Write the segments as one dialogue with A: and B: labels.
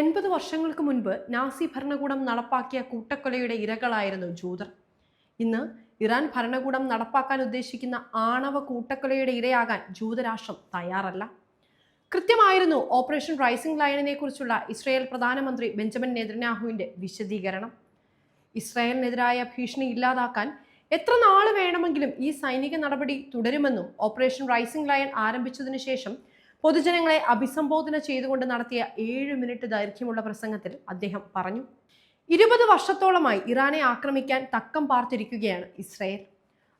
A: എൺപത് വർഷങ്ങൾക്ക് മുൻപ് നാസി ഭരണകൂടം നടപ്പാക്കിയ കൂട്ടക്കൊലയുടെ ഇരകളായിരുന്നു ജൂതർ. ഇന്ന് ഇറാൻ ഭരണകൂടം നടപ്പാക്കാൻ ഉദ്ദേശിക്കുന്ന ആണവ കൂട്ടക്കൊലയുടെ ഇരയാകാൻ ജൂതരാഷ്ട്രം തയ്യാറല്ല. കൃത്യമായിരുന്നു ഓപ്പറേഷൻ റൈസിംഗ് ലയണിനെ കുറിച്ചുള്ള ഇസ്രായേൽ പ്രധാനമന്ത്രി ബെഞ്ചമിൻ നെതന്യാഹുവിന്റെ വിശദീകരണം. ഇസ്രായേലിനെതിരായ ഭീഷണി ഇല്ലാതാക്കാൻ എത്ര നാൾ വേണമെങ്കിലും ഈ സൈനിക നടപടി തുടരുമെന്നും ഓപ്പറേഷൻ റൈസിംഗ് ലയൺ ആരംഭിച്ചതിനു ശേഷം പൊതുജനങ്ങളെ അഭിസംബോധന ചെയ്തുകൊണ്ട് നടത്തിയ ഏഴ് മിനിറ്റ് ദൈർഘ്യമുള്ള പ്രസംഗത്തിൽ അദ്ദേഹം പറഞ്ഞു ഇരുപത് വർഷത്തോളമായി ഇറാനെ ആക്രമിക്കാൻ തക്കം പാർത്തിരിക്കുകയാണ് ഇസ്രയേൽ.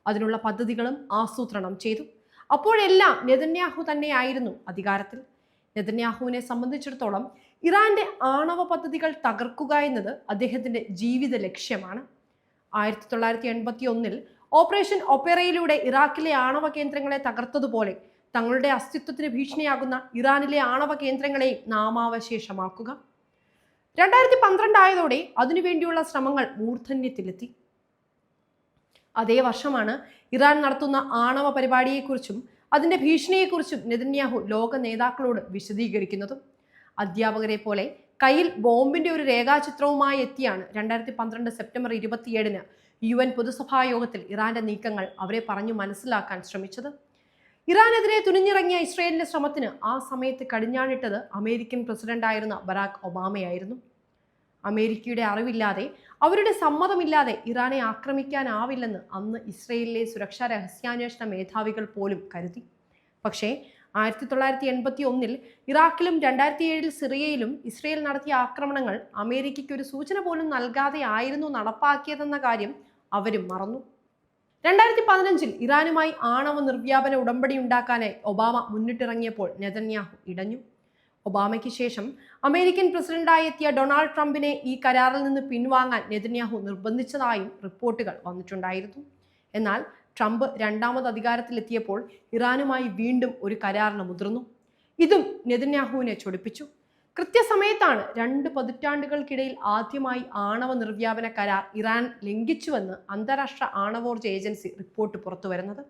A: അതിനുള്ള പദ്ധതികളും ആസൂത്രണം ചെയ്തു. അപ്പോഴെല്ലാം നെതന്യാഹു തന്നെയായിരുന്നു അധികാരത്തിൽ. നെതന്യാഹുവിനെ സംബന്ധിച്ചിടത്തോളം ഇറാന്റെ ആണവ പദ്ധതികൾ തകർക്കുക എന്നത് അദ്ദേഹത്തിന്റെ ജീവിത ലക്ഷ്യമാണ്. ആയിരത്തി തൊള്ളായിരത്തി എൺപത്തി ഒന്നിൽ ഓപ്പറേഷൻ ഒപ്പേറയിലൂടെ ഇറാഖിലെ ആണവ കേന്ദ്രങ്ങളെ തകർത്തതുപോലെ തങ്ങളുടെ അസ്തിത്വത്തിന് ഭീഷണിയാകുന്ന ഇറാനിലെ ആണവ കേന്ദ്രങ്ങളെ നാമാവശേഷമാക്കുക. രണ്ടായിരത്തി പന്ത്രണ്ടായതോടെ അതിനുവേണ്ടിയുള്ള ശ്രമങ്ങൾ മൂർധന്യത്തിലെത്തി. അതേ വർഷമാണ് ഇറാൻ നടത്തുന്ന ആണവ പരിപാടിയെക്കുറിച്ചും അതിന്റെ ഭീഷണിയെക്കുറിച്ചും നെതന്യാഹു ലോക നേതാക്കളോട് വിശദീകരിക്കുന്നതും. അധ്യാപകരെ പോലെ കയ്യിൽ ബോംബിന്റെ ഒരു രേഖാചിത്രവുമായി എത്തിയാണ് രണ്ടായിരത്തി പന്ത്രണ്ട് സെപ്റ്റംബർ ഇരുപത്തിയേഴിന് യു എൻ പൊതുസഭാ യോഗത്തിൽ ഇറാന്റെ നീക്കങ്ങൾ അവരെ പറഞ്ഞു മനസ്സിലാക്കാൻ ശ്രമിച്ചത്. ഇറാനെതിരെ തുനിഞ്ഞിറങ്ങിയ ഇസ്രയേലിന്റെ ശ്രമത്തിന് ആ സമയത്ത് കടിഞ്ഞാണിട്ടത് അമേരിക്കൻ പ്രസിഡന്റായിരുന്ന ബറാക് ഒബാമയായിരുന്നു. അമേരിക്കയുടെ അറിവില്ലാതെ അവരുടെ സമ്മതമില്ലാതെ ഇറാനെ ആക്രമിക്കാനാവില്ലെന്ന് അന്ന് ഇസ്രയേലിലെ സുരക്ഷാ രഹസ്യാന്വേഷണ മേധാവികൾ പോലും കരുതി. പക്ഷേ ആയിരത്തി തൊള്ളായിരത്തി എൺപത്തി ഒന്നിൽ ഇറാഖിലും രണ്ടായിരത്തി ഏഴിൽ സിറിയയിലും ഇസ്രയേൽ നടത്തിയ ആക്രമണങ്ങൾ അമേരിക്കയ്ക്ക് ഒരു സൂചന പോലും നൽകാതെ ആയിരുന്നു നടപ്പാക്കിയതെന്ന കാര്യം അവരും മറന്നു. രണ്ടായിരത്തി പതിനഞ്ചിൽ ഇറാനുമായി ആണവ നിർവ്യാപന ഉടമ്പടി ഉണ്ടാക്കാനായി ഒബാമ മുന്നിട്ടിറങ്ങിയപ്പോൾ നെതന്യാഹു ഇടഞ്ഞു. ഒബാമയ്ക്ക് ശേഷം അമേരിക്കൻ പ്രസിഡന്റായി എത്തിയ ഡൊണാൾഡ് ട്രംപിനെ ഈ കരാറിൽ നിന്ന് പിൻവാങ്ങാൻ നെതന്യാഹു നിർബന്ധിച്ചതായും റിപ്പോർട്ടുകൾ വന്നിട്ടുണ്ടായിരുന്നു. എന്നാൽ ട്രംപ് രണ്ടാമത് അധികാരത്തിലെത്തിയപ്പോൾ ഇറാനുമായി വീണ്ടും ഒരു കരാറിന് മുതിർന്നു. ഇതും നെതന്യാഹുവിനെ ചൊടിപ്പിച്ചു. കൃത്യസമയത്താണ് രണ്ട് പതിറ്റാണ്ടുകൾക്കിടയിൽ ആദ്യമായി ആണവ നിർവ്യാപന കരാർ ഇറാൻ ലംഘിച്ചുവെന്ന് അന്താരാഷ്ട്ര ആണവോർജ ഏജൻസി റിപ്പോർട്ട് പുറത്തു വരുന്നത്.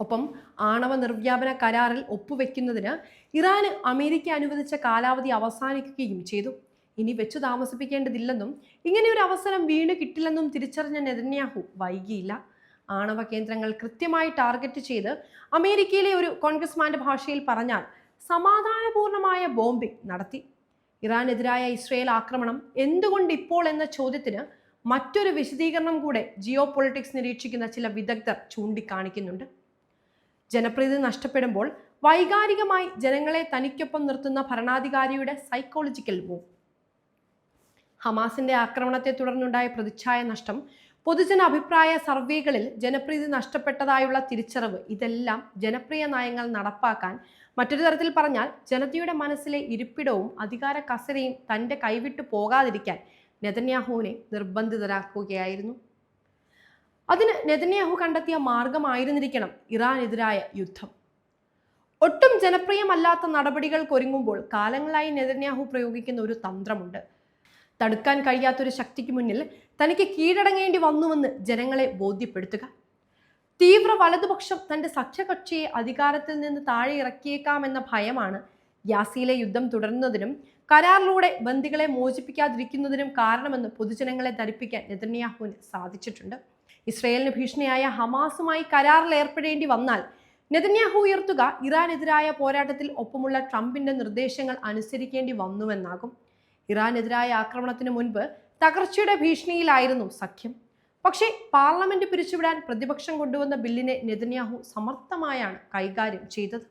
A: ഒപ്പം ആണവ നിർവ്യാപന കരാറിൽ ഒപ്പുവെക്കുന്നതിന് ഇറാന് അമേരിക്ക അനുവദിച്ച കാലാവധി അവസാനിക്കുകയും ചെയ്തു. ഇനി വെച്ചു താമസിപ്പിക്കേണ്ടതില്ലെന്നും ഇങ്ങനെ ഒരു അവസരം വീണ് കിട്ടില്ലെന്നും തിരിച്ചറിഞ്ഞ നെതന്യാഹു വൈകിയില്ല. ആണവ കേന്ദ്രങ്ങൾ കൃത്യമായി ടാർഗറ്റ് ചെയ്ത് അമേരിക്കയിലെ ഒരു കോൺഗ്രസ്മാന്റെ ഭാഷയിൽ പറഞ്ഞാൽ സമാധാനപൂർണമായ ബോംബിംഗ് നടത്തി. ഇറാനെതിരായ ഇസ്രയേൽ ആക്രമണം എന്തുകൊണ്ട് ഇപ്പോൾ എന്ന ചോദ്യത്തിന് മറ്റൊരു വിശദീകരണം കൂടെ ജിയോ പൊളിറ്റിക്സ് നിരീക്ഷിക്കുന്ന ചില വിദഗ്ധർ ചൂണ്ടിക്കാണിക്കുന്നുണ്ട്. ജനപ്രീതി നഷ്ടപ്പെടുമ്പോൾ വൈകാരികമായി ജനങ്ങളെ തനിക്കൊപ്പം നിർത്തുന്ന ഭരണാധികാരിയുടെ സൈക്കോളജിക്കൽ മൂവ് ഹമാസിന്റെ ആക്രമണത്തെ തുടർന്നുണ്ടായ പ്രതിച്ഛായ നഷ്ടം പൊതുജന അഭിപ്രായ സർവേകളിൽ ജനപ്രീതി നഷ്ടപ്പെട്ടതായുള്ള തിരിച്ചറിവ് ഇതെല്ലാം ജനപ്രിയ നയങ്ങൾ നടപ്പാക്കാൻ മറ്റൊരു തരത്തിൽ പറഞ്ഞാൽ ജനതയുടെ മനസ്സിലെ ഇരിപ്പിടവും അധികാര കസരയും തന്റെ കൈവിട്ടു പോകാതിരിക്കാൻ നെതന്യാഹുവിനെ നിർബന്ധിതരാക്കുകയായിരുന്നു. അതിന് നെതന്യാഹു കണ്ടെത്തിയ മാർഗമായിരുന്നിരിക്കണം ഇറാനെതിരായ യുദ്ധം. ഒട്ടും ജനപ്രിയമല്ലാത്ത നടപടികൾക്കൊരുങ്ങുമ്പോൾ കാലങ്ങളായി നെതന്യാഹു പ്രയോഗിക്കുന്ന ഒരു തന്ത്രമുണ്ട്. തടുക്കാൻ കഴിയാത്തൊരു ശക്തിക്ക് മുന്നിൽ തനിക്ക് കീഴടങ്ങേണ്ടി വന്നുവെന്ന് ജനങ്ങളെ ബോധ്യപ്പെടുത്തുക. തീവ്ര വലതുപക്ഷം തന്റെ സഖ്യകക്ഷിയെ അധികാരത്തിൽ നിന്ന് താഴെ ഇറക്കിയേക്കാമെന്ന ഭയമാണ് യാസിയിലെ യുദ്ധം തുടരുന്നതിനും കരാറിലൂടെ ബന്ദികളെ മോചിപ്പിക്കാതിരിക്കുന്നതിനും കാരണമെന്ന് പൊതുജനങ്ങളെ ധരിപ്പിക്കാൻ നെതന്യാഹുവിന് സാധിച്ചിട്ടുണ്ട്. ഇസ്രയേലിന് ഭീഷണിയായ ഹമാസുമായി കരാറിൽ ഏർപ്പെടേണ്ടി വന്നാൽ നെതന്യാഹു ഉയർത്തുക ഇറാനെതിരായ പോരാട്ടത്തിൽ ഒപ്പമുള്ള ട്രംപിന്റെ നിർദ്ദേശങ്ങൾ അനുസരിക്കേണ്ടി വന്നുവെന്നാകും. ഇറാനെതിരായ ആക്രമണത്തിന് മുൻപ് തകർച്ചയുടെ ഭീഷണിയിലായിരുന്നു സഖ്യം. പക്ഷേ പാർലമെന്റ് പിരിച്ചുവിടാൻ പ്രതിപക്ഷം കൊണ്ടുവന്ന ബില്ലിനെ നെതന്യാഹു സമർത്ഥമായാണ് കൈകാര്യം ചെയ്തത്.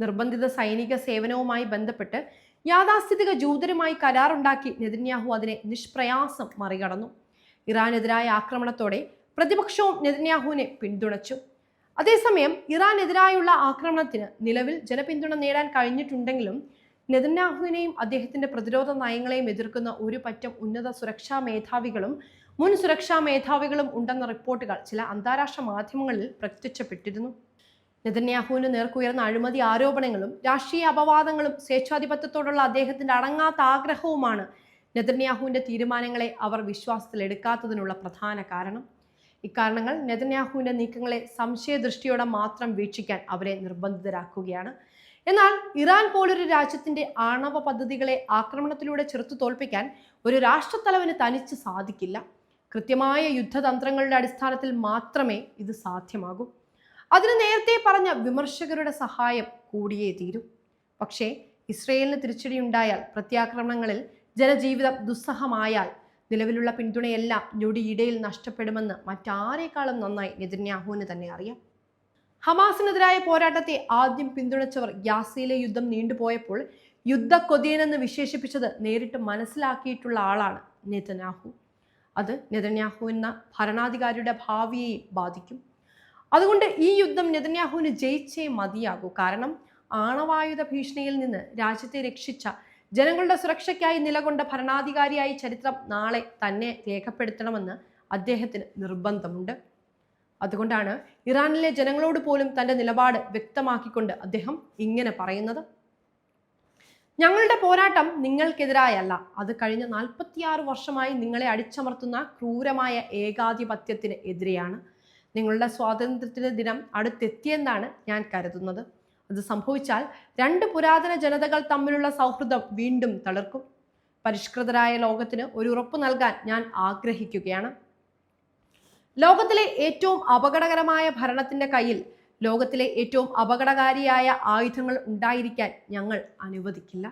A: നിർബന്ധിത സൈനിക സേവനവുമായി ബന്ധപ്പെട്ട് യാഥാസ്ഥിതിക ജൂതരുമായി കരാറുണ്ടാക്കി നെതന്യാഹു അതിനെ നിഷ്പ്രയാസം മറികടന്നു. ഇറാനെതിരായ ആക്രമണത്തോടെ പ്രതിപക്ഷവും നെതന്യാഹുവിനെ പിന്തുണച്ചു. അതേസമയം ഇറാനെതിരായുള്ള ആക്രമണത്തിന് നിലവിൽ ജനപിന്തുണ നേടാൻ കഴിഞ്ഞിട്ടുണ്ടെങ്കിലും നെതന്യാഹുവിനെയും അദ്ദേഹത്തിന്റെ പ്രതിരോധ നയങ്ങളെയും എതിർക്കുന്ന ഒരു പറ്റം ഉന്നത സുരക്ഷാ മേധാവികളും മുൻ സുരക്ഷാ മേധാവികളും ഉണ്ടെന്ന റിപ്പോർട്ടുകൾ ചില അന്താരാഷ്ട്ര മാധ്യമങ്ങളിൽ പ്രത്യക്ഷപ്പെട്ടിരുന്നു. നെതന്യാഹുവിന് നേർക്കുയർന്ന അഴിമതി ആരോപണങ്ങളും രാഷ്ട്രീയ അപവാദങ്ങളും സ്വേച്ഛാധിപത്യത്തോടുള്ള അദ്ദേഹത്തിന്റെ അടങ്ങാത്ത ആഗ്രഹവുമാണ് നെതന്യാഹുവിന്റെ തീരുമാനങ്ങളെ അവർ വിശ്വാസത്തിലെടുക്കാത്തതിനുള്ള പ്രധാന കാരണം. ഇക്കാരണങ്ങൾ നെതന്യാഹുവിന്റെ നീക്കങ്ങളെ സംശയദൃഷ്ടിയോടെ മാത്രം വീക്ഷിക്കാൻ അവരെ നിർബന്ധിതരാക്കുകയാണ്. എന്നാൽ ഇറാൻ പോലൊരു രാജ്യത്തിന്റെ ആണവ പദ്ധതികളെ ആക്രമണത്തിലൂടെ ചെറുത്തു തോൽപ്പിക്കാൻ ഒരു രാഷ്ട്രത്തലവന് തനിച്ച് സാധിക്കില്ല. കൃത്യമായ യുദ്ധതന്ത്രങ്ങളുടെ അടിസ്ഥാനത്തിൽ മാത്രമേ ഇത് സാധ്യമാകൂ. അതിന് നേരത്തെ പറഞ്ഞ വിമർശകരുടെ സഹായം കൂടിയേ തീരൂ. പക്ഷേ ഇസ്രയേലിന് തിരിച്ചടിയുണ്ടായാൽ പ്രത്യാക്രമണങ്ങളിൽ ജനജീവിതം ദുസ്സഹമായാൽ നിലവിലുള്ള പിന്തുണയെല്ലാം ഞൊടിയിടയിൽ നഷ്ടപ്പെടുമെന്ന് മറ്റാരേക്കാളും നന്നായി നിതിന്യാഹുവിന് തന്നെ അറിയാം. ഹമാസിനെതിരായ പോരാട്ടത്തെ ആദ്യം പിന്തുണച്ചവർ ഗ്യാസയിലെ യുദ്ധം നീണ്ടുപോയപ്പോൾ യുദ്ധക്കൊതിയനെന്ന് വിശേഷിപ്പിച്ചത് നേരിട്ട് മനസ്സിലാക്കിയിട്ടുള്ള ആളാണ് നെതന്യാഹു. അത് നെതന്യാഹു എന്ന ഭരണാധികാരിയുടെ ഭാവിയെയും ബാധിക്കും. അതുകൊണ്ട് ഈ യുദ്ധം നെതന്യാഹുവിന് ജയിച്ചേ മതിയാകൂ. കാരണം ആണവായുധ ഭീഷണിയിൽ നിന്ന് രാജ്യത്തെ രക്ഷിച്ച ജനങ്ങളുടെ സുരക്ഷയ്ക്കായി നിലകൊണ്ട ഭരണാധികാരിയായി ചരിത്രം നാളെ തന്നെ രേഖപ്പെടുത്തണമെന്ന് അദ്ദേഹത്തിന് നിർബന്ധമുണ്ട്. അതുകൊണ്ടാണ് ഇറാനിലെ ജനങ്ങളോട് പോലും തന്റെ നിലപാട് വ്യക്തമാക്കിക്കൊണ്ട് അദ്ദേഹം ഇങ്ങനെ പറയുന്നത്. ഞങ്ങളുടെ പോരാട്ടം നിങ്ങൾക്കെതിരായല്ല അത് കഴിഞ്ഞ നാൽപ്പത്തിയാറ് വർഷമായി നിങ്ങളെ അടിച്ചമർത്തുന്ന ക്രൂരമായ ഏകാധിപത്യത്തിന് എതിരെയാണ്. നിങ്ങളുടെ സ്വാതന്ത്ര്യത്തിന്റെ ദിനം അടുത്തെത്തിയെന്നാണ് ഞാൻ കരുതുന്നത്. അത് സംഭവിച്ചാൽ രണ്ട് പുരാതന ജനതകൾ തമ്മിലുള്ള സൗഹൃദം വീണ്ടും തളിർക്കും. പരിഷ്കൃതരായ ലോകത്തിന് ഒരു ഉറപ്പ് നൽകാൻ ഞാൻ ആഗ്രഹിക്കുകയാണ്. ലോകത്തിലെ ഏറ്റവും അപകടകരമായ ഭരണത്തിന്റെ കയ്യിൽ ലോകത്തിലെ ഏറ്റവും അപകടകാരിയായ ആയുധങ്ങൾ ഉണ്ടായിരിക്കാൻ ഞങ്ങൾ അനുവദിക്കില്ല.